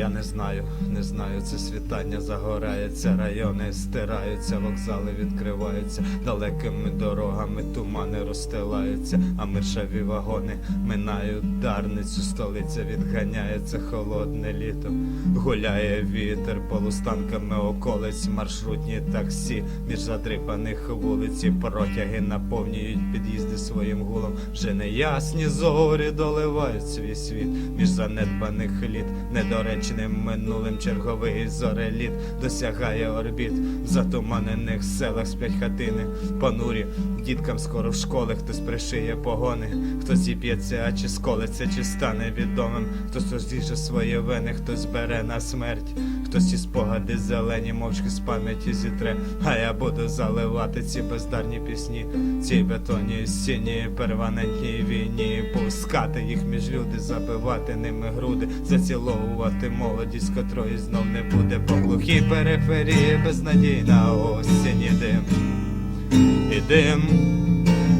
Я не знаю, не знаю, це світання загорається, райони стираються, вокзали відкриваються, далекими дорогами тумани розстилаються, а миршаві вагони минають дарницю, столиця відганяється холодне літо. Гуляє вітер полустанками околиць, маршрутні таксі, між задрипаних вулиці, протяги наповнюють під'їзди своїм гулом. Вже неясні зорі доливають свій світ між занедбаних літ, недоречним минулим черговий зореліт досягає орбіт. В затуманених селах сплять хатини, понурі діткам скоро в школи хтось пришиє погони, хтось зіп'ється, а чи сколиться, чи стане відомим, хтось розріже своє вини, хтось бере на смерть, хтось ці спогади зелені, мовчки з пам'яті зітре, а я буду заливати ці бездарні пісні, цій бетонній стіні, перманентній війні, пускати їх між люди, забивати ними груди, заціловувати молодість, котрої знов не буде. По глухій периферії, безнадійна осінь і дим, і дим,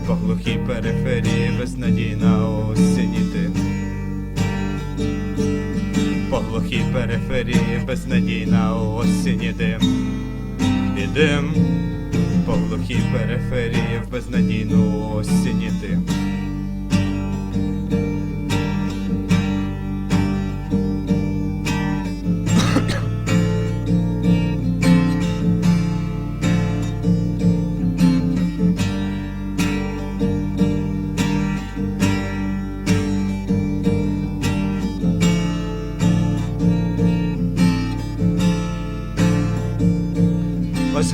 по глухій периферії, безнадійна осінь і дим. Глухій периферії безнадійна осінь дим, і дим, по глухій периферії в безнадійну осінь дим.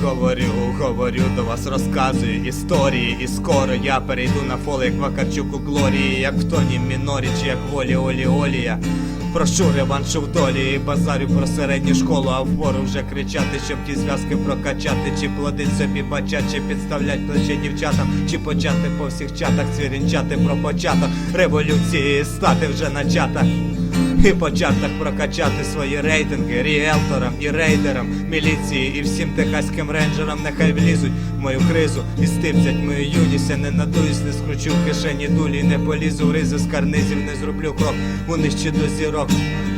Говорю, говорю до вас, розказую історії, і скоро я перейду на фол, як Вакарчук у Глорії, як в тоні мінорі, чи як волі Олі Олія. Прошу реваншу в долі і базарю про середню школу, а впору вже кричати, щоб ті зв'язки прокачати, чи плодить собі бачать, чи підставлять плече дівчатам, чи почати по всіх чатах цвірінчати про початок революції, стати вже на чатах. І по чартах прокачати свої рейтинги ріелторам і рейдерам, міліції і всім техаським рейнджерам нехай влізуть в мою кризу і стипцять мою юність. Я не надуюсь, не скручу в кишені дулі, не полізу в ризи з карнизів, не зроблю крок унижче до зірок,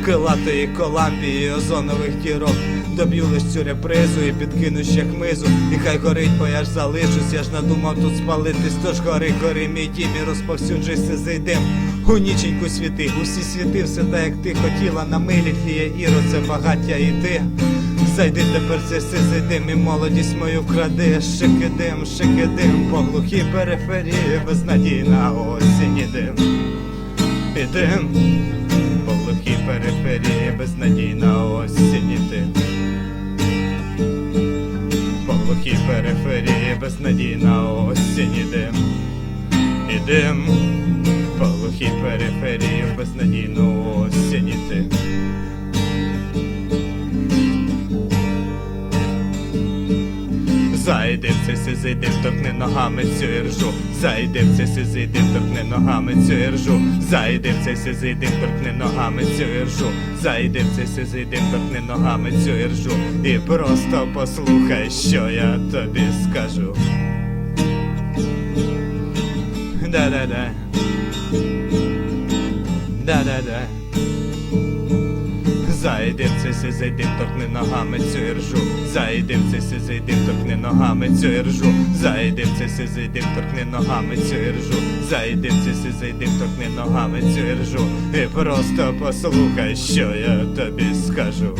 крилатої коламбії, озонових дірок. Доб'ю лиш цю репризу і підкину ще хмизу. І хай горить, бо я ж залишусь, я ж надумав тут спалитись, тож гори, гори, мій дім і розповсюджуйся зайдем. У ніченьку світи, усі світи, все так, як ти хотіла на милі фія Іро, це багаття і ти. Зайди тепер це все зайдем і молодість мою вкради, шикидим, шикидим, по глухій периферії, безнадійна осінь ідем. Ідем, осінь ідем. Ідем, по глухій периферії, в безнадійну осінь ідем. Зайди в це зайди, торкни ногами цю іржу. Зайди в це зайди, торкни ногами цю іржу. Зайди в це зайди, торкни ногами цю іржу. Зайди в це зайди, торкни ногами цю іржу. І просто послухай, що я тобі скажу. Да-да-да. Да-да-да. Зайди в це си зайди, торкни ногами цю іржу. Зайди в це си зайди, торкни ногами цю іржу. Зайди в це си зайди, торкни ногами цю іржу. Зайди в це си зайди, торкни ногами цю іржу. І просто послухай, що я тобі скажу.